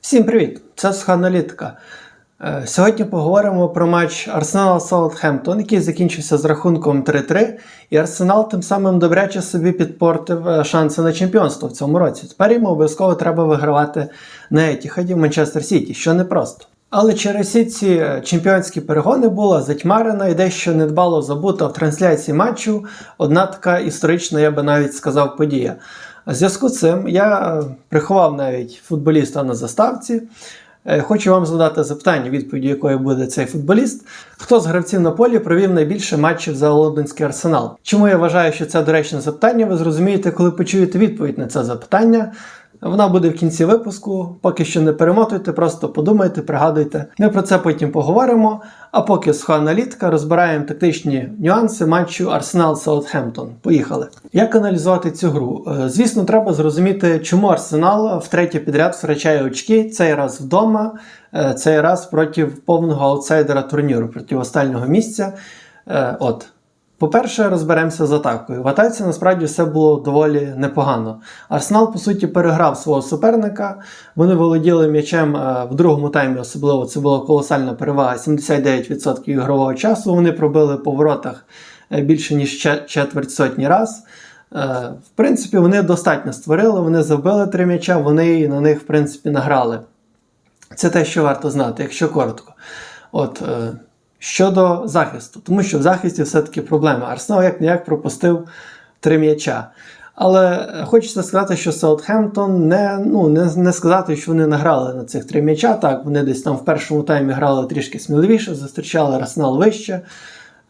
Всім привіт! Це Суха Аналітика. Е, Сьогодні поговоримо про матч Арсенал Саутгемптон, який закінчився з рахунком 3-3, і Арсенал тим самим добряче собі підпортив е, шанси на чемпіонство в цьому році. Тепер йому обов'язково треба вигравати на Етіхаді в Манчестер Сіті, що непросто. Але через всі ці е, чемпіонські перегони була затьмарена і дещо недбало забута в трансляції матчу одна така історична, я би навіть сказав, подія. Зв'язку з цим я приховав навіть футболіста на заставці. Е, Хочу вам задати запитання, відповіді якої буде цей футболіст. Хто з гравців на полі провів найбільше матчів за лондонський арсенал? Чому я вважаю, що це доречне запитання? Ви зрозумієте, коли почуєте відповідь на це запитання. Вона буде в кінці випуску. Поки що не перемотуйте, просто подумайте, пригадуйте. Ми про це потім поговоримо. А поки суха аналітика розбираємо тактичні нюанси матчу Арсенал Саутгемптон. Поїхали. Як аналізувати цю гру? Е, Звісно, треба зрозуміти, чому Арсенал втретє підряд втрачає очки цей раз вдома, е, цей раз проти повного аутсайдера турніру, проти останнього місця. Е, От. По-перше, розберемося з атакою. В атаці насправді все було доволі непогано. Арсенал, по суті, переграв свого суперника. Вони володіли м'ячем е, в другому таймі, особливо це була колосальна перевага 79% ігрового часу. Вони пробили по воротах е, більше ніж четверть сотні раз. Е, В принципі, вони достатньо створили, вони забили три м'яча, вони на них, в принципі, награли. Це те, що варто знати, якщо коротко. От, щодо захисту, тому що в захисті все-таки проблема. Арсенал як ніяк пропустив три м'яча. Але е, хочеться сказати, що Саутгемптон не, ну, не, не сказати, що вони награли на цих три м'яча. Так, вони десь там в першому таймі грали трішки сміливіше, зустрічали Арсенал вище.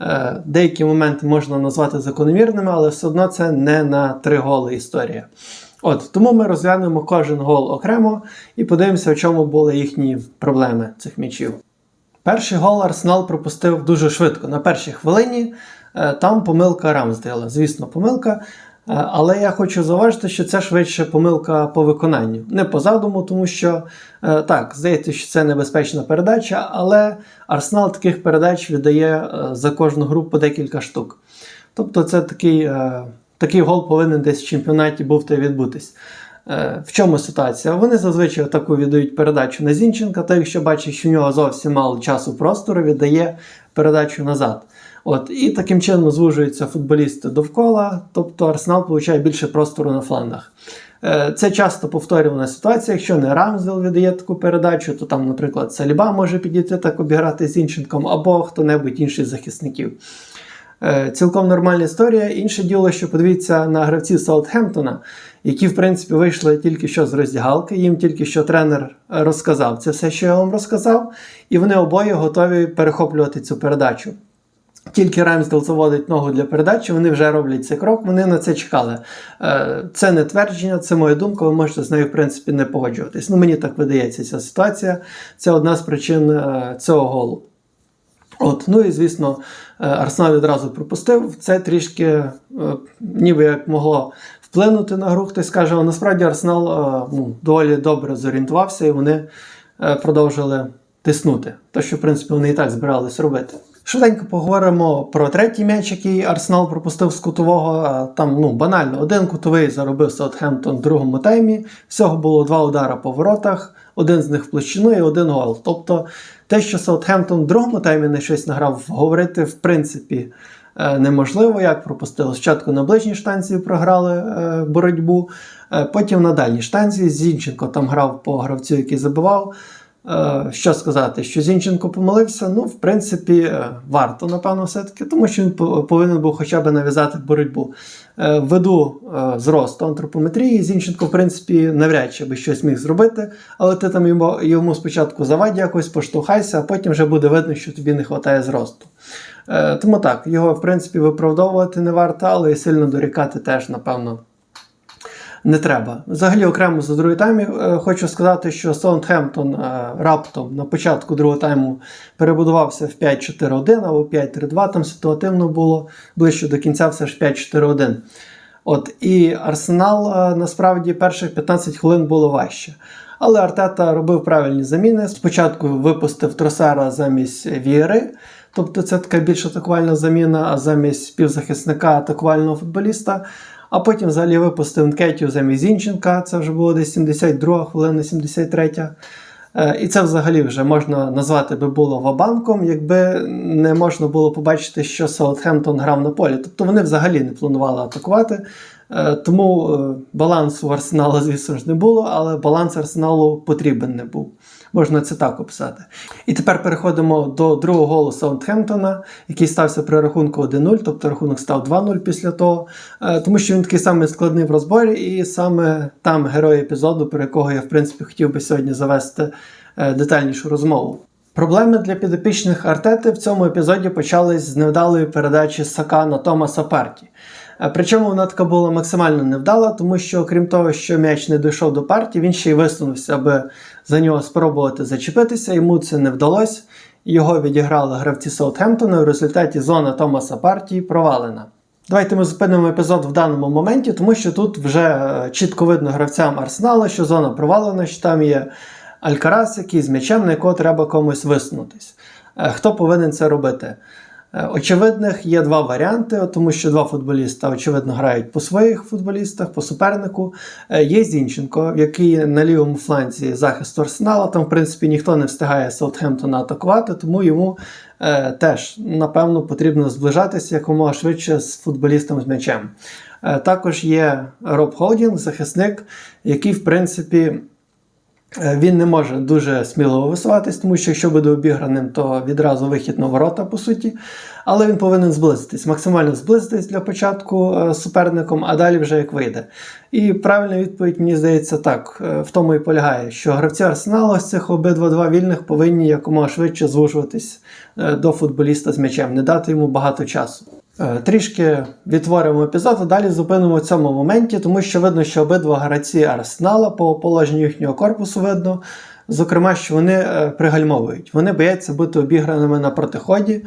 Е, Деякі моменти можна назвати закономірними, але все одно це не на три голи історія. От тому ми розглянемо кожен гол окремо і подивимося, в чому були їхні проблеми цих м'ячів. Перший гол Арсенал пропустив дуже швидко. На першій хвилині е, там помилка Рамсдейла. Звісно, помилка. Е, Але я хочу зауважити, що це швидше помилка по виконанню. Не по задуму, тому що е, так, здається, що це небезпечна передача, але Арсенал таких передач віддає за кожну гру по декілька штук. Тобто, це такий, такий гол повинен десь в чемпіонаті був та відбутись. Е, В чому ситуація? Вони зазвичай таку віддають передачу на Зінченка, та якщо бачить, що в нього зовсім мало часу простору, віддає передачу назад. От, і таким чином звужуються футболісти довкола, тобто Арсенал получає більше простору на флангах. Е, Це часто повторювана ситуація. Якщо не Рамсдел віддає таку передачу, то там, наприклад, Саліба може підійти так обіграти з Зінченком або хто-небудь інший з захисників. Е, Цілком нормальна історія. Інше діло, що подивіться на гравців Саутгемптона, які, в принципі, вийшли тільки що з роздягалки. Їм тільки що тренер розказав це все, що я вам розказав, і вони обоє готові перехоплювати цю передачу. Тільки Рамсдел заводить ногу для передачі, вони вже роблять цей крок, вони на це чекали. Е, Це не твердження, це моя думка, ви можете з нею, в принципі, не погоджуватись. Ну, мені так видається ця ситуація. Це одна з причин е, цього голу. От, ну і звісно, е, Арсенал відразу пропустив. Це трішки е, ніби як могло вплинути на гру. Хтось скаже, але насправді Арсенал е, ну, доволі добре зорієнтувався і вони е, продовжили тиснути. Те, що в принципі вони і так збирались робити. Швиденько поговоримо про третій м'яч, який Арсенал пропустив з кутового. Там ну, банально один кутовий заробив Саутгемптон в другому таймі. Всього було два удара по воротах, один з них в площину і один гол. Тобто те, що Саутгемптон в другому таймі не щось награв, говорити в принципі е, неможливо. Як пропустили спочатку на ближній штанці програли е, боротьбу, е, потім на дальній штанці. Зінченко там грав по гравцю, який забивав. Е, Що сказати, що Зінченко помилився, ну, в принципі, е, варто, напевно, все-таки, тому що він повинен був хоча б нав'язати боротьбу. Е, Ввиду е, зросту антропометрії, Зінченко, в принципі, навряд чи би щось міг зробити, але ти там йому, йому спочатку завадь якось, поштовхайся, а потім вже буде видно, що тобі не вистачає зросту. Е, Тому так, його, в принципі, виправдовувати не варто, але і сильно дорікати теж, напевно, не треба. Взагалі, окремо за другий тайм е, хочу сказати, що Саутгемптон е, раптом на початку другого тайму перебудувався в 5-4-1 або 5-3-2, там ситуативно було ближче до кінця все ж 5-4-1. От, і Арсенал насправді перших 15 хвилин було важче. Але Артета робив правильні заміни. Спочатку випустив Тросара замість Вієри, тобто це така більш атакувальна заміна, замість півзахисника атакувального футболіста. А потім взагалі випустив Нкетів замість Зінченка, це вже було десь 72 хвилина, 73. Е, І це взагалі вже можна назвати би було вабанком, якби не можна було побачити, що Саутгемптон грав на полі. Тобто вони взагалі не планували атакувати. Е, Тому е, балансу Арсенала, звісно ж, не було, але баланс Арсеналу потрібен не був. Можна це так описати. І тепер переходимо до другого голу Саутгемптона, який стався при рахунку 1-0, тобто рахунок став 2-0 після того, Е, тому що він такий самий складний в розборі, і саме там герой епізоду, про якого я в принципі хотів би сьогодні завести е, детальнішу розмову. Проблеми для підопічних Артети в цьому епізоді почались з невдалої передачі Сака на Томаса Парті. Е, Причому вона така була максимально невдала, тому що, окрім того, що м'яч не дійшов до парті, він ще й висунувся, аби за нього спробувати зачепитися. Йому це не вдалося. Його відіграли гравці Саутгемптона. В результаті зона Томаса Парті провалена. Давайте ми зупинимо епізод в даному моменті, тому що тут вже е, чітко видно гравцям Арсенала, що зона провалена, що там є Алькарас, який з м'ячем, на якого треба комусь висунутись. Е, Хто повинен це робити? Е, Очевидних є два варіанти, тому що два футболіста, очевидно, грають по своїх футболістах, по супернику. Е, Є Зінченко, який на лівому фланзі захисту Арсенала. Там, в принципі, ніхто не встигає Саутгемптона атакувати, тому йому е, теж, напевно, потрібно зближатися якомога швидше з футболістом з м'ячем. Е, також є Роб Холдінг, захисник, який, в принципі, Він не може дуже сміливо висуватись, тому що якщо буде обіграним, то відразу вихід на ворота, по суті. Але він повинен зблизитись, максимально зблизитись для початку е, з суперником, а далі вже як вийде. І правильна відповідь, мені здається, так, е, в тому і полягає, що гравці Арсеналу з цих обидва два вільних повинні якомога швидше звужуватись е, до футболіста з м'ячем, не дати йому багато часу. Е, Трішки відтворимо епізод, а далі зупинимо в цьому моменті, тому що видно, що обидва гравці Арсенала по положенню їхнього корпусу видно, зокрема, що вони е, пригальмовують. Вони бояться бути обіграними на протиході.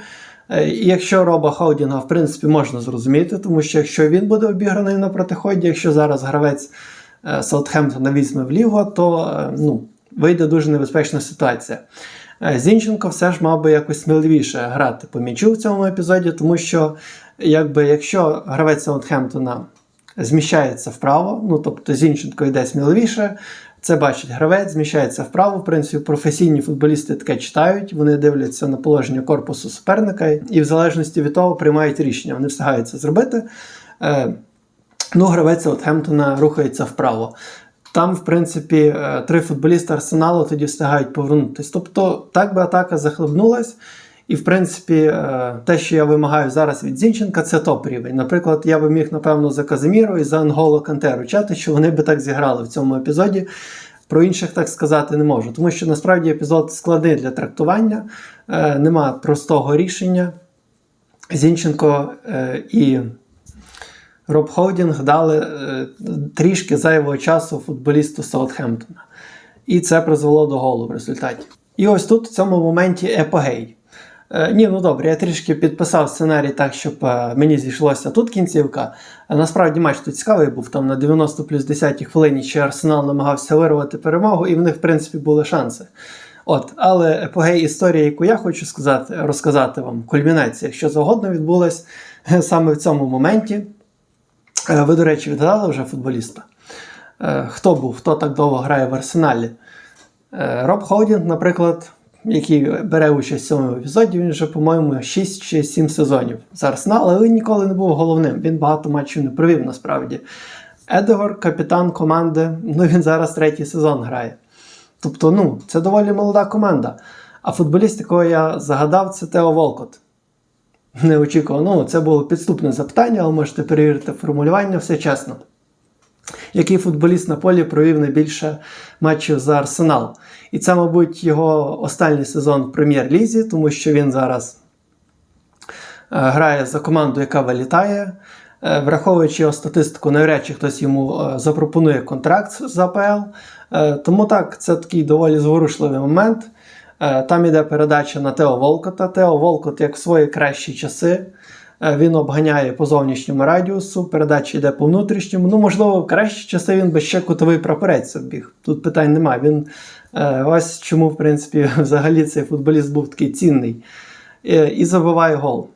Е, І якщо Роба Хаудінга, в принципі, можна зрозуміти, тому що якщо він буде обіграний на протиході, якщо зараз гравець Саутхемптона візьме вліво, то ну, вийде дуже небезпечна ситуація. Е, Зінченко все ж мав би якось сміливіше грати по м'ячу в цьому епізоді, тому що якби, якщо гравець Саутхемптона зміщається вправо, ну тобто Зінченко йде сміливіше, це бачить гравець, зміщається вправо. В принципі, професійні футболісти таке читають, вони дивляться на положення корпусу суперника і в залежності від того приймають рішення. Вони встигають це зробити. Е, Ну, гравець Саутгемптона рухається вправо. Там, в принципі, е, три футболісти Арсеналу тоді встигають повернутися. Тобто, так би атака захлебнулась. І, в принципі, е, те, що я вимагаю зараз від Зінченка, це топ рівень. Наприклад, я би міг, напевно, за Казиміру і за Анголо Кантеру чати, що вони би так зіграли в цьому епізоді. Про інших так сказати не можу. Тому що насправді епізод складний для трактування, е, нема простого рішення. Зінченко і Роб Холдінг дали е, трішки зайвого часу футболісту Саутхемптона. І це призвело до голу в результаті. І ось тут в цьому моменті епогей. Е, ні, ну добре, я трішки підписав сценарій так, щоб е, мені зійшлося тут кінцівка. Насправді матч тут цікавий був. Там на 90 плюс 10 хвилині ще Арсенал намагався вирвати перемогу, і в них, в принципі, були шанси. От, але епогей історії, яку я хочу сказати, розказати вам, кульмінація, якщо завгодно відбулась саме в цьому моменті. Е, Ви, до речі, відгадали вже футболіста. Е, Хто був, хто так довго грає в арсеналі? Е, Роб Холдінг, наприклад, який бере участь в цьому епізоді, він вже, по-моєму, 6 чи 7 сезонів за Арсенал, але він ніколи не був головним. Він багато матчів не провів насправді. Едегор, капітан команди, ну він зараз третій сезон грає. Тобто, ну, це доволі молода команда. А футболіст, якого я загадав, це Тео Волкот. Неочікувано. Ну, це було підступне запитання, але можете перевірити формулювання, все чесно. Який футболіст на полі провів найбільше матчів за Арсенал? І це, мабуть, його останній сезон в прем'єр-лізі, тому що він зараз е, грає за команду, яка вилітає. Е, Враховуючи його статистику, навряд чи хтось йому е, запропонує контракт з АПЛ. Тому так, це такий доволі зворушливий момент. Е, Там іде передача на Тео Волкота. Тео Волкот, як в свої кращі часи, е, він обганяє по зовнішньому радіусу, передача йде по внутрішньому. Ну, можливо, в кращі часи він би ще кутовий прапорець обіг. Тут питань немає. Він е, ось чому, в принципі, взагалі цей футболіст був такий цінний. І забиває гол.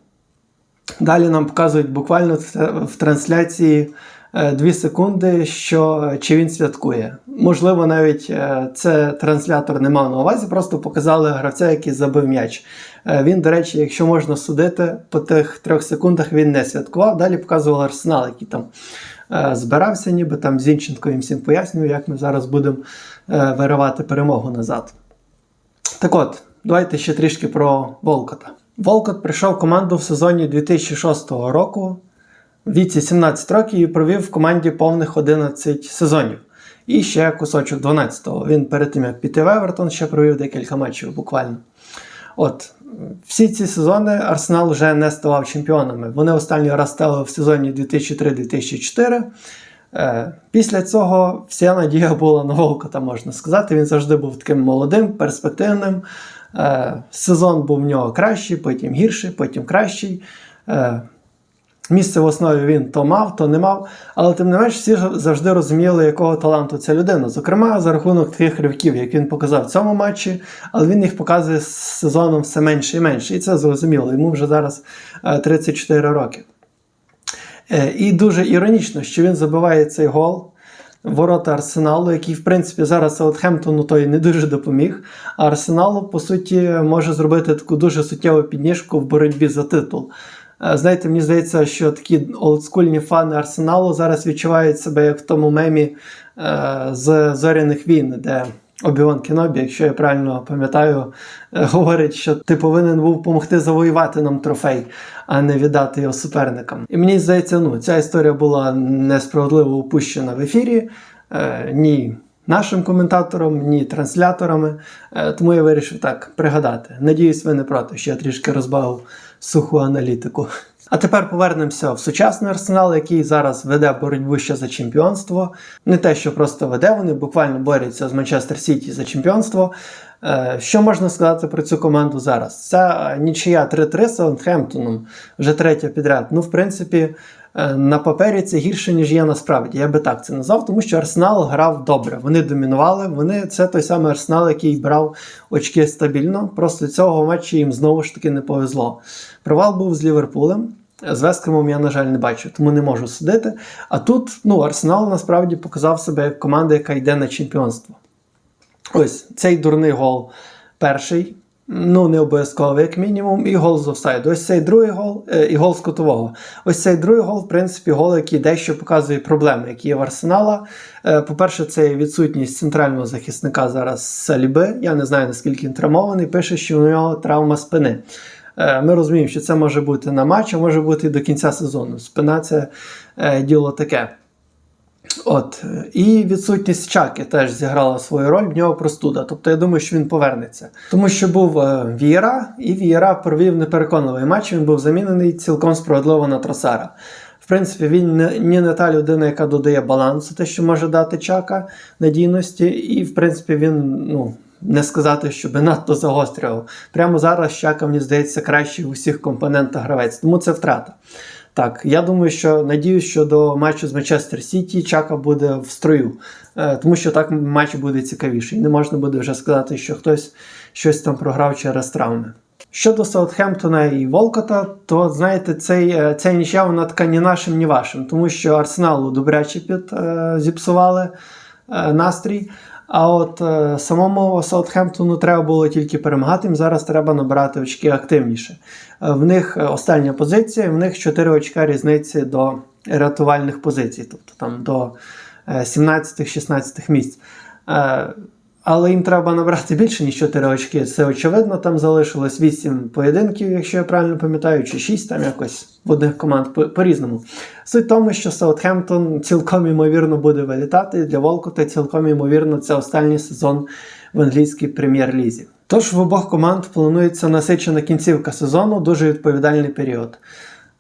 Далі нам показують буквально в трансляції 2 секунди, що чи він святкує. Можливо, навіть е, це транслятор не мав на увазі, просто показали гравця, який забив м'яч. Е, Він, до речі, якщо можна судити, по тих трьох секундах він не святкував. Далі показував арсенал, який там е, збирався, ніби там Зінченко їм всім пояснював, як ми зараз будемо е, виривати перемогу назад. Так от, давайте ще трішки про Волкота. Волкот прийшов в команду в сезоні 2006 року віці 17 років і провів в команді повних 11 сезонів. І ще кусочок 12-го. Він перед тим, як піти в Евертон, ще провів декілька матчів буквально. От, всі ці сезони Арсенал вже не ставав чемпіонами. Вони останній раз стали в сезоні 2003-2004. Е, Після цього вся надія була на Волкота, можна сказати. Він завжди був таким молодим, перспективним. Е, Сезон був в нього кращий, потім гірший, потім кращий. Е, Місце в основі він то мав, то не мав, але тим не менш всі завжди розуміли, якого таланту ця людина. Зокрема, за рахунок тих ривків, як він показав в цьому матчі, але він їх показує з сезоном все менше і менше. І це зрозуміло. Йому вже зараз е, 34 роки. Е, І дуже іронічно, що він забиває цей гол. Ворота Арсеналу, який, в принципі, зараз Саутхемптону той не дуже допоміг. А Арсеналу, по суті, може зробити таку дуже суттєву підніжку в боротьбі за титул. Е, Знаєте, мені здається, що такі олдскульні фани Арсеналу зараз відчувають себе як в тому мемі е, з зоряних війн, де Обіван Кенобі, якщо я правильно пам'ятаю, е, говорить, що ти повинен був допомогти завоювати нам трофей, а не віддати його суперникам. І мені здається, ну ця історія була несправедливо упущена в ефірі. Ні нашим коментатором, ні трансляторами. Е, тому я вирішив так пригадати. Надіюсь, ви не проти, що я трішки розбавив суху аналітику. А тепер повернемося в сучасний арсенал, який зараз веде боротьбу ще за чемпіонство. Не те, що просто веде, вони буквально борються з Манчестер Сіті за чемпіонство. Е, Що можна сказати про цю команду зараз? Ця нічия 3-3 з Саутгемптоном, вже третя підряд. Ну, в принципі, е, на папері це гірше, ніж є насправді. Я би так це назвав, тому що Арсенал грав добре. Вони домінували. Вони це той самий Арсенал, який брав очки стабільно. Просто цього матчу їм знову ж таки не повезло. Провал був з Ліверпулем. З Весткемом я, на жаль, не бачу, тому не можу судити. А тут ну, Арсенал насправді показав себе як команда, яка йде на чемпіонство. Ось цей дурний гол перший. Ну, не обов'язково, як мінімум, і гол з офсайду. Ось цей другий гол е, і гол з кутового. Ось цей другий гол, в принципі, гол, який дещо показує проблеми, які є в Арсенала. Е, по-перше, це відсутність центрального захисника зараз Саліби. Я не знаю, наскільки він травмований. Пише, що у нього травма спини. Е, Ми розуміємо, що це може бути на матч, а може бути і до кінця сезону. Спина це діло таке. От, і відсутність Чаки теж зіграла свою роль, в нього простуда. Тобто я думаю, що він повернеться. Тому що був е, Вієра, і Вієра провів непереконливий матч. Він був замінений цілком справедливо на Тросара. В принципі, він не, не, та людина, яка додає балансу, те, що може дати Чака надійності, і в принципі він ну. Не сказати, щоб надто загострював. Прямо зараз Чака, мені здається, кращий у всіх компонентах гравець, тому це втрата. Так, я думаю, що надіюсь, що до матчу з Манчестер Сіті Чака буде в строю, е, тому що так матч буде цікавіший. Не можна буде вже сказати, що хтось щось там програв через травми. Щодо Саутхемптона і Волкота, то знаєте, цей, е, ця нічия вона така ні нашим, ні вашим, тому що Арсеналу добряче під е, зіпсували е, настрій. А от е, самому Саутхемптону треба було тільки перемагати. Їм зараз треба набирати очки активніше. Е, в них е, остання позиція, в них 4 очка різниці до рятувальних позицій, тобто там до е, 17-16 місць. Е, але їм треба набрати більше, ніж 4 очки. Це очевидно, там залишилось 8 поєдинків, якщо я правильно пам'ятаю, чи 6 там якось в одних команд по- по-різному. Суть в тому, що Саутхемптон цілком ймовірно буде вилітати. Для Волкота цілком ймовірно це останній сезон в англійській прем'єр-лізі. Тож в обох команд планується насичена кінцівка сезону, дуже відповідальний період.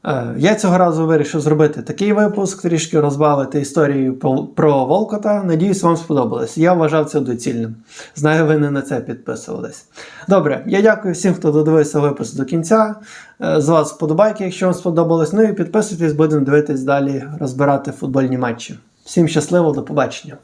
Е, Я цього разу вирішив зробити такий випуск, трішки розбавити історію про Волкота. Надіюсь, вам сподобалось. Я вважав це доцільним. Знаю, ви не на це підписувались. Добре, я дякую всім, хто додивився випуск до кінця. Е, З вас вподобайки, якщо вам сподобалось. Ну і підписуйтесь, будемо дивитись далі, розбирати футбольні матчі. Всім щасливо, до побачення.